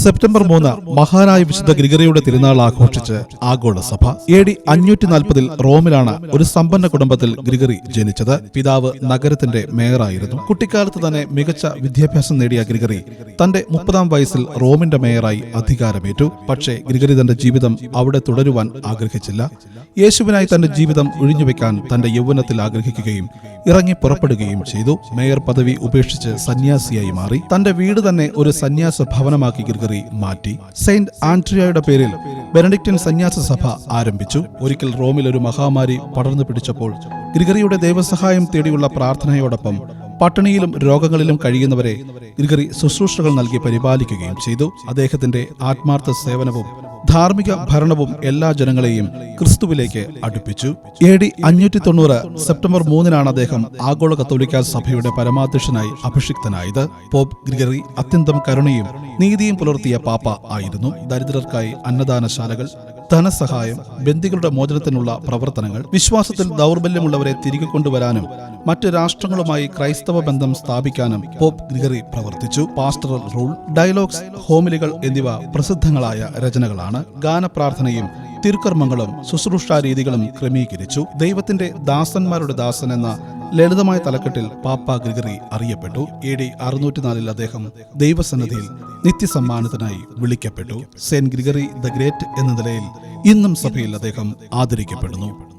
September മൂന്ന് മഹാനായ വിശുദ്ധ ഗ്രിഗറിയുടെ തിരുനാൾ ആഘോഷിച്ച് ആഗോള സഭ. എ ഡി അഞ്ഞൂറ്റി നാൽപ്പതിൽ റോമിലാണ് ഒരു സമ്പന്ന കുടുംബത്തിൽ ഗ്രിഗറി ജനിച്ചത്. പിതാവ് നഗരത്തിന്റെ മേയറായിരുന്നു. കുട്ടിക്കാലത്ത് തന്നെ മികച്ച വിദ്യാഭ്യാസം നേടിയ ഗ്രിഗറി തന്റെ മുപ്പതാം വയസ്സിൽ റോമിന്റെ മേയറായി അധികാരമേറ്റു. പക്ഷേ ഗ്രിഗറി തന്റെ ജീവിതം അവിടെ തുടരുവാൻ ആഗ്രഹിച്ചില്ല. യേശുവിനായി തന്റെ ജീവിതം ഒഴിഞ്ഞുവെക്കാൻ തന്റെ യൗവനത്തിൽ ആഗ്രഹിക്കുകയും ഇറങ്ങി പുറപ്പെടുകയും ചെയ്തു. മേയർ പദവി ഉപേക്ഷിച്ച് സന്യാസിയായി മാറി. തന്റെ വീട് തന്നെ ഒരു സന്യാസ ഭവനമാക്കി ഗിർഗറി മാറ്റി സെയിന്റ് ആൻഡ്രിയയുടെ പേരിൽ ബെനഡിക്റ്റൻ സന്യാസ സഭ ആരംഭിച്ചു. ഒരിക്കൽ റോമിൽ ഒരു മഹാമാരി പടർന്നു പിടിച്ചപ്പോൾ ഗ്രിഗറിയുടെ ദൈവസഹായം തേടിയുള്ള പ്രാർത്ഥനയോടൊപ്പം പട്ടിണിയിലും രോഗങ്ങളിലും കഴിയുന്നവരെ ഗ്രിഗറി ശുശ്രൂഷകൾ നൽകി പരിപാലിക്കുകയും ചെയ്തു. അദ്ദേഹത്തിന്റെ ആത്മാർത്ഥ സേവനവും ധാർമ്മിക ഭരണവും എല്ലാ ജനങ്ങളെയും ക്രിസ്തുവിലേക്ക് അടുപ്പിച്ചു. എ ഡി അഞ്ഞൂറ്റി തൊണ്ണൂറ് സെപ്റ്റംബർ മൂന്നിനാണ് അദ്ദേഹം ആഗോള കത്തോലിക്ക സഭയുടെ പരമാധ്യക്ഷനായി അഭിഷിക്തനായത്. പോപ്പ് ഗ്രിഗറി അത്യന്തം കരുണയും നീതിയും പുലർത്തിയ പാപ്പ ആയിരുന്നു. ദരിദ്രർക്കായി അന്നദാനശാലകൾ ധനസഹായം ബന്ദികളുടെ മോചനത്തിനുള്ള പ്രവർത്തനങ്ങൾ വിശ്വാസത്തിൽ ദൗർബല്യമുള്ളവരെ തിരികെ കൊണ്ടുവരാനും മറ്റ് രാഷ്ട്രങ്ങളുമായി ക്രൈസ്തവ ബന്ധം സ്ഥാപിക്കാനും പോപ്പ് ഗ്രിഗറി പ്രവർത്തിച്ചു. പാസ്റ്ററൽ റൂൾ ഡയലോഗ്സ് ഹോമിലികൾ എന്നിവ പ്രസിദ്ധങ്ങളായ രചനകളാണ്. ഗാനപ്രാർത്ഥനയും തിരുക്കർമ്മങ്ങളും ശുശ്രൂഷാ രീതികളും ക്രമീകരിച്ചു. ദൈവത്തിന്റെ ദാസന്മാരുടെ ദാസൻ എന്ന ലളിതമായ തലക്കെട്ടിൽ പാപ്പ ഗ്രിഗറി അറിയപ്പെട്ടു. എ ഡി അറുന്നൂറ്റിനാലിൽ അദ്ദേഹം ദൈവസന്നിധിയിൽ നിത്യസമ്മാനത്തിനായി വിളിക്കപ്പെട്ടു. സെന്റ് ഗ്രിഗറി ദ ഗ്രേറ്റ് എന്ന നിലയിൽ ഇന്നും സഭയിൽ അദ്ദേഹം ആദരിക്കപ്പെടുന്നു.